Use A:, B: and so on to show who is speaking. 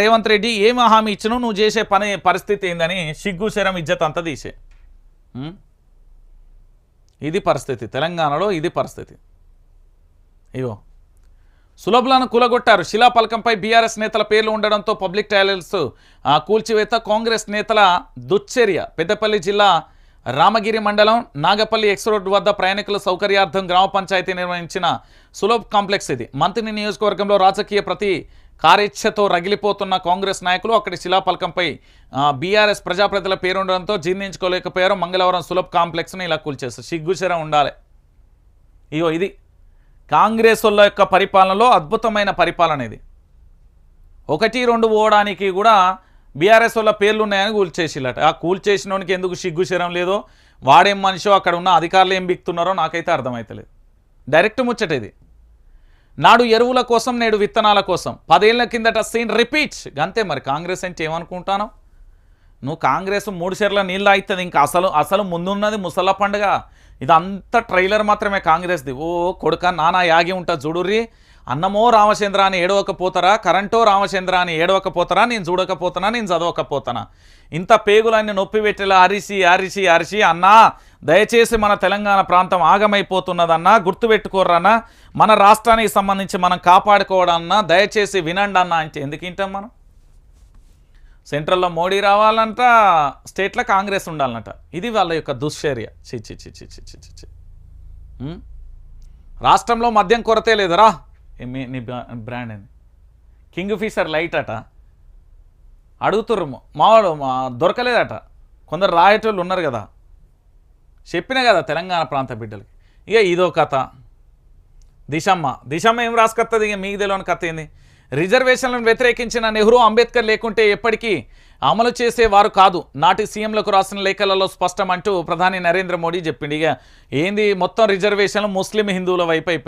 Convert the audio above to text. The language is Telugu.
A: రేవంత్ రెడ్డి ఏమి హామీ ఇచ్చినో నువ్వు చేసే పని పరిస్థితి ఏందని సిగ్గు శరం ఇజ్జత్ అంతా తీసే. ఇది పరిస్థితి. తెలంగాణలో ఇది పరిస్థితి. ఇగో. సులభులను కూలగొట్టారు. శిలాపలకంపై బీఆర్ఎస్ నేతల పేర్లు ఉండడంతో పబ్లిక్ టాయిలెట్స్ కూల్చివేత కాంగ్రెస్ నేతల దుశ్చర్య. పెద్దపల్లి జిల్లా రామగిరి మండలం నాగపల్లి ఎక్స్ రోడ్ వద్ద ప్రయాణికుల సౌకర్యార్థం గ్రామ పంచాయతీ నిర్వహించిన సులభ్ కాంప్లెక్స్ ఇది. మంత్రి నియోజకవర్గంలో రాజకీయ ప్రతి కారిచ్ఛతో రగిలిపోతున్న కాంగ్రెస్ నాయకులు అక్కడి శిలాపలకంపై బీఆర్ఎస్ ప్రజాప్రతిల పేరుండడంతో జీర్ణించుకోలేకపోయారు. మంగళవారం సులభ్ కాంప్లెక్స్ని ఇలా కూల్చేస్తారు సిగ్గుచర ఉండాలి. ఇగో ఇది. కాంగ్రెస్ వాళ్ళ యొక్క పరిపాలనలో అద్భుతమైన పరిపాలన ఇది. ఒకటి రెండు పోవడానికి కూడా బీఆర్ఎస్ వాళ్ళ పేర్లు ఉన్నాయని కూల్చేసిల్లట. ఆ కూల్చేసినోనికి ఎందుకు సిగ్గుచరం లేదో వాడేం మనిషో అక్కడ ఉన్న అధికారులు ఏం బిక్తున్నారో నాకైతే అర్థమవుతలేదు డైరెక్ట్ ముచ్చట ఇది. నాడు ఎరువుల కోసం నేడు విత్తనాల కోసం. పదేళ్ళ కిందట సీన్ రిపీట్. అంతే మరి కాంగ్రెస్ అంటే ఏమనుకుంటాను? నువ్వు కాంగ్రెస్ మూడు షేర్ల నీళ్ళు అవుతుంది ఇంకా అసలు అసలు ముందున్నది ముసల పండుగ. ఇదంతా ట్రైలర్ మాత్రమే కాంగ్రెస్ది. ఓ కొడుక నానా యాగి ఉంటుంది చూడుర్రీ. అన్నమో రామచంద్ర అని ఏడవకపోతారా కరెంటో రామచంద్ర అని ఏడవకపోతారా నేను చూడకపోతున్నా నేను చదవకపోతానా? ఇంత పేగులన్నీ నొప్పి పెట్టేలా అరిసి అరిసి అరిసి అన్నా దయచేసి మన తెలంగాణ ప్రాంతం ఆగమైపోతున్నదన్నా గుర్తుపెట్టుకోర్రన్నా మన రాష్ట్రానికి సంబంధించి మనం కాపాడుకోవడన్నా దయచేసి వినండి అన్నా అంటే ఎందుకు వింటాం మనం? సెంట్రల్లో మోడీ రావాలంట స్టేట్లో కాంగ్రెస్ ఉండాలంట. ఇది వాళ్ళ యొక్క దుశ్చర్య. చిచ్చి చిచ్చి చిచ్చి చిచ్చి రాష్ట్రంలో మద్యం కొరతే లేదురా. మీ నీ బ్రాండ్ అని కింగ్ ఫిషర్ లైట్ అట. అడుగుతుర్రు మావాడు మా దొరకలేదట. కొందరు రాయేటోళ్ళు ఉన్నారు కదా. చెప్పిన కదా తెలంగాణ ప్రాంత బిడ్డలకి. ఇక ఇదో కథ. దిశమ్మ. దిశమ్మ ఏం రాసుకొస్తుంది ఇక మీకు తెలియని కథ ఏంది? రిజర్వేషన్లను వ్యతిరేకించిన నెహ్రూ అంబేద్కర్ లేకుంటే ఎప్పటికీ అమలు చేసేవారు కాదు. నాటి సీఎంలకు రాసిన లేఖలలో స్పష్టం అంటూ ప్రధాని నరేంద్ర మోడీ చెప్పిండు. ఇక ఏంది? మొత్తం రిజర్వేషన్లు ముస్లిం హిందువుల వైపు అయిపోయింది